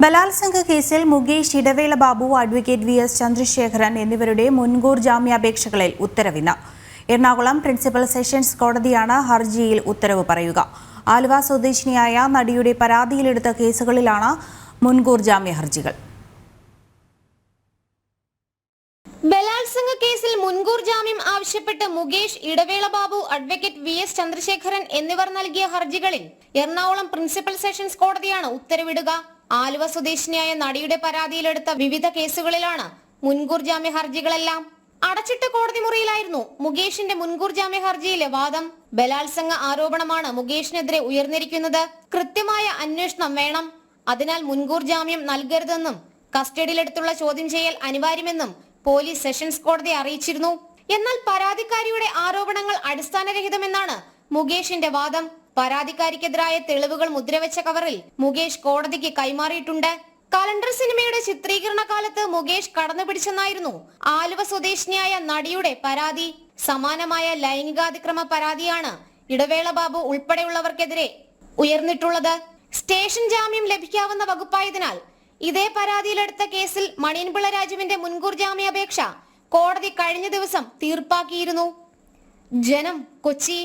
ബലാത്സംഗ കേസിൽ Mukesh Idavela Babu advocate V S Chandrasekharan എന്നിവരുടെ മുൻകൂർ ജാമ്യാപേക്ഷകളിൽ ഉത്തരവിന്ന് എറണാകുളം പ്രിൻസിപ്പൽ സെഷൻസ് കോടതിയാണ് ഹർജിയിൽ ഉത്തരവ് പറയുക. ആലുവ സ്വദേശിനിയായ നടിയുടെ പരാതിയിലെടുത്ത കേസുകളിലാണ് മുൻകൂർ ജാമ്യ ഹർജികൾ ബലാത്സംഗ കേസിൽ മുൻകൂർ ജാമ്യം ആവശ്യപ്പെട്ട് Mukesh Idavela Babu advocate V S Chandrasekharan എന്നിവർ നൽകിയ ഹർജികളിൽ എറണാകുളം പ്രിൻസിപ്പൽ സെഷൻസ് കോടതിയാണ് ഉത്തരവിടുക. ആലുവ സ്വദേശിനിയായ നടിയുടെ പരാതിയിലെടുത്ത വിവിധ കേസുകളിലാണ് മുൻകൂർ ജാമ്യ ഹർജികളെല്ലാം അടച്ചിട്ട കോടതി മുറിയിലായിരുന്നു മുകേഷിന്റെ മുൻകൂർ ജാമ്യ ഹർജിയിലെ വാദം. ബലാത്സംഗ ആരോപണമാണ് മുകേഷിനെതിരെ ഉയർന്നിരിക്കുന്നത്. കൃത്യമായ അന്വേഷണം വേണം. അതിനാൽ മുൻകൂർ ജാമ്യം നൽകരുതെന്നും കസ്റ്റഡിയിലെടുത്തുള്ള ചോദ്യം ചെയ്യൽ അനിവാര്യമെന്നും പോലീസ് സെഷൻസ് കോടതി അറിയിച്ചിരുന്നു. എന്നാൽ പരാതിക്കാരിയുടെ ആരോപണങ്ങൾ അടിസ്ഥാനരഹിതമെന്നാണ് മുകേഷിന്റെ വാദം. പരാതിക്കാരിക്കെതിരായ തെളിവുകൾ മുദ്രവെച്ച കവറിൽ മുകേഷ് കോടതിക്ക് കൈമാറിയിട്ടുണ്ട്. കലണ്ടർ സിനിമയുടെ ചിത്രീകരണ കാലത്ത് മുകേഷ് കടന്നുപിടിച്ചെന്നായിരുന്നു ആലുവ സ്വദേശിനിയായ നടിയുടെ പരാതി. സമാനമായ ലൈംഗികാതിക്രമ പരാതിയാണ് ഇടവേള ബാബു ഉൾപ്പെടെയുള്ളവർക്കെതിരെ ഉയർന്നിട്ടുള്ളത്. സ്റ്റേഷൻ ജാമ്യം ലഭിക്കാവുന്ന വകുപ്പായതിനാൽ ഇതേ പരാതിയിലെടുത്ത കേസിൽ മണിയൻപിള്ള രാജുവിന്റെ മുൻകൂർ ജാമ്യാപേക്ഷ കോടതി കഴിഞ്ഞ ദിവസം തീർപ്പാക്കിയിരുന്നു. ജനം കൊച്ചി.